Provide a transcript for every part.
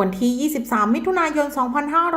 วันที่ 23 มิถุนายน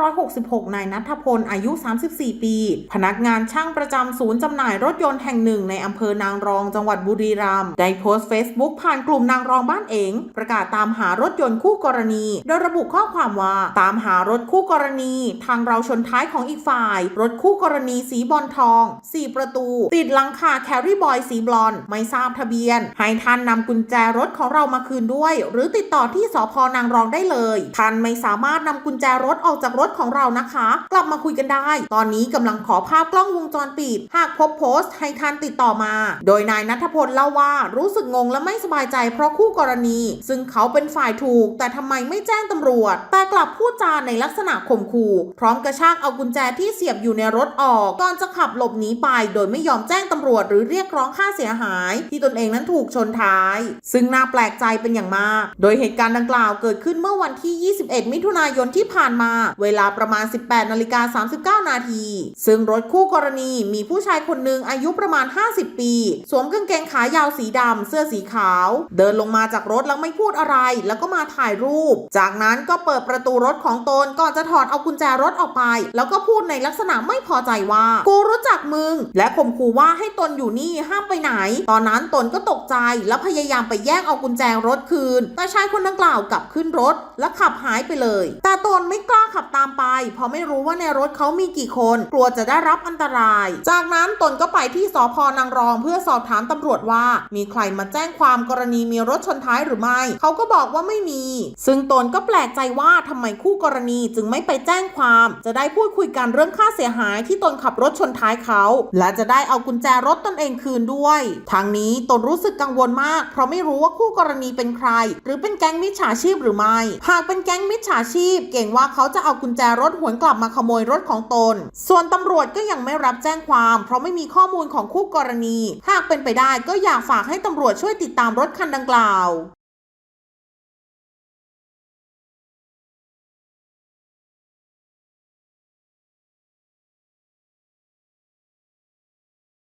2566 นายนัทพล อายุ 34 ปี พนักงานช่างประจำศูนย์จำหน่ายรถยนต์แห่งหนึ่งในอำเภอนางรองจังหวัดบุรีรัมย์ ได้โพสต์เฟซบุ๊กผ่านกลุ่มนางรองบ้านเอง ประกาศตามหารถยนต์คู่กรณี โดยระบุข้อความว่า ตามหารถคู่กรณี ทางเราชนท้ายของอีกฝ่าย รถคู่กรณีสีบอลทอง 4 ประตู ติดหลังคาแครี่บอยสีบลอน ไม่ทราบทะเบียน ให้ท่านนำกุญแจรถของเรามาคืนด้วย หรือติดต่อที่สพนางรองได้เลยท่านไม่สามารถนำกุญแจรถออกจากรถของเรานะคะ กลับมาคุยกันได้ ตอนนี้กำลังขอภาพกล้องวงจรปิด หากพบโพสต์ให้ท่านติดต่อมา โดยนายนัทพลเล่าว่ารู้สึกงงและไม่สบายใจเพราะคู่กรณี ซึ่งเขาเป็นฝ่ายถูก แต่ทำไมไม่แจ้งตำรวจ แต่กลับพูดจาในลักษณะข่มขู่ พร้อมกระชากเอากุญแจที่เสียบอยู่ในรถออกก่อนจะขับหลบหนีไป โดยไม่ยอมแจ้งตำรวจ หรือเรียกร้องค่าเสียหาย ที่ตนเองนั้นถูกชนท้าย ซึ่งน่าแปลกใจเป็นอย่างมาก โดยเหตุการณ์ดังกล่าวเกิดขึ้นเมื่อวันที่21 มิถุนายนที่ผ่านมา เวลาประมาณ 18นาฬิกา39 นาที ซึ่งรถคู่กรณีมีผู้ชายคนหนึ่งอายุประมาณ 50 ปี สวมกางเกงขายาวสีดำ เสื้อสีขาว เดินลงมาจากรถแล้วไม่พูดอะไร แล้วก็มาถ่ายรูป จากนั้นก็เปิดประตูรถของตนก่อนจะถอดเอากุญแจรถออกไป แล้วก็พูดในลักษณะไม่พอใจว่ากูรู้ จักมึง และข่มขู่ว่าให้ตนอยู่นี่ห้ามไปไหน ตอนนั้นตนก็ตกใจแล้วพยายามไปแย่งเอากุญแจรถคืน แต่ชายคนดังกล่าวกลับขึ้นรถ และขับหายไปเลย แต่ตนไม่กล้าขับตามไป เพราะไม่รู้ว่าในรถเขามีกี่คน กลัวจะได้รับอันตราย จากนั้นตนก็ไปที่สพนางรอง เพื่อสอบถามตำรวจว่า มีใครมาแจ้งความกรณีมีรถชนท้ายหรือไม่ เขาก็บอกว่าไม่มี ซึ่งตนก็แปลกใจว่าทำไมคู่กรณีจึงไม่ไปแจ้งความ จะได้พูดคุยกันเรื่องค่าเสียหายที่ตนขับรถชนท้ายเขา และจะได้เอากุญแจรถตนเองคืนด้วย ทางนี้ตนรู้สึกกังวลมาก เพราะไม่รู้ว่าคู่กรณีเป็นใคร หรือเป็นแก๊งมิจฉาชีพหรือไม่ หากเป็นแก๊งมิจฉาชีพ เก่งว่าเขาจะเอากุญแจรถหวนกลับมาขโมยรถของตน ส่วนตำรวจก็ยังไม่รับแจ้งความ เพราะไม่มีข้อมูลของคู่กรณี หากเป็นไปได้ก็อยากฝากให้ตำรวจช่วยติดตามรถคันดังกล่าว